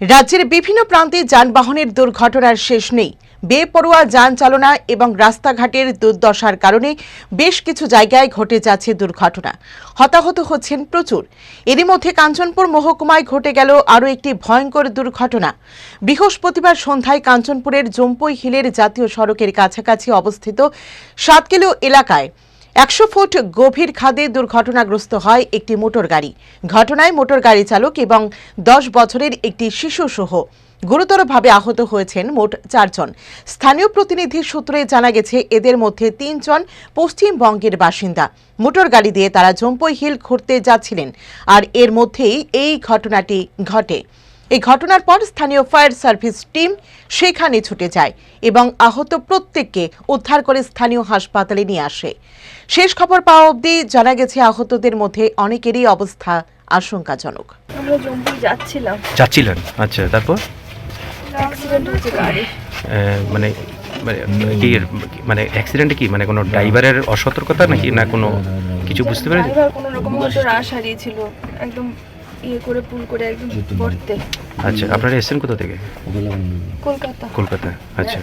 রাজ্যের বিভিন্ন প্রান্তে যানবাহনের দুর্ঘটনার শেষ নেই। বেপরোয়া যান চালনা এবং রাস্তাঘাটের দুর্দশার কারণে বেশ কিছু জায়গায় ঘটে যাচ্ছে দুর্ঘটনা। হতাহত হচ্ছেন প্রচুর। এরই মধ্যে কাঞ্চনপুর মহকুমায় ঘটে গেল আরও একটি ভয়ঙ্কর দুর্ঘটনা। বৃহস্পতিবার সন্ধ্যায় কাঞ্চনপুরের জম্পই হিলের জাতীয় সড়কের কাছাকাছি অবস্থিত সাত কিলো এলাকায় একশো ফুট গভীর খাদে দুর্ঘটনাগ্রস্ত হয় একটি মোটর গাড়ি ঘটনায় মোটর গাড়ি চালক এবং দশ বছরের একটি শিশু সহ গুরুতরভাবে আহত হয়েছেন মোট চারজন। স্থানীয় প্রতিনিধির সূত্রে জানা গেছে, এদের মধ্যে তিনজন পশ্চিমবঙ্গের বাসিন্দা। মোটর গাড়ি দিয়ে তারা জম্পই হিল ঘুরতে যাচ্ছিলেন। আর এর মধ্যেই এই ঘটনাটি ঘটে। এই ঘটনার পর স্থানীয় ফায়ার সার্ভিস টিম সেখানে ছুটে যায় এবং আহত প্রত্যেককে উদ্ধার করে স্থানীয় হাসপাতালে নিয়ে আসে। শেষ খবর পাওয়া অবধি জানা গেছে আহতদের মধ্যে অনেকেরই অবস্থা আশঙ্কাজনক। আমরা জম্বুই যাচ্ছিলাম। যাচ্ছিলেন? আচ্ছা তারপর? অ্যাক্সিডেন্ট হয়েছে গাড়ি। আহ, মানে মানে কি মানে অ্যাক্সিডেন্টে কি? মানে কোনো ড্রাইভারের অসতর্কতা নাকি না কোনো কিছু বুঝতে পেরেছি ড্রাইভার কোনো রকম হয়তো রাশ হারিয়েছিল। একদম ইয়ে করে পুল করে একদম পড়তে আচ্ছা আপনারা এসেছেন কোথা থেকে? কলকাতা। কলকাতা আচ্ছা।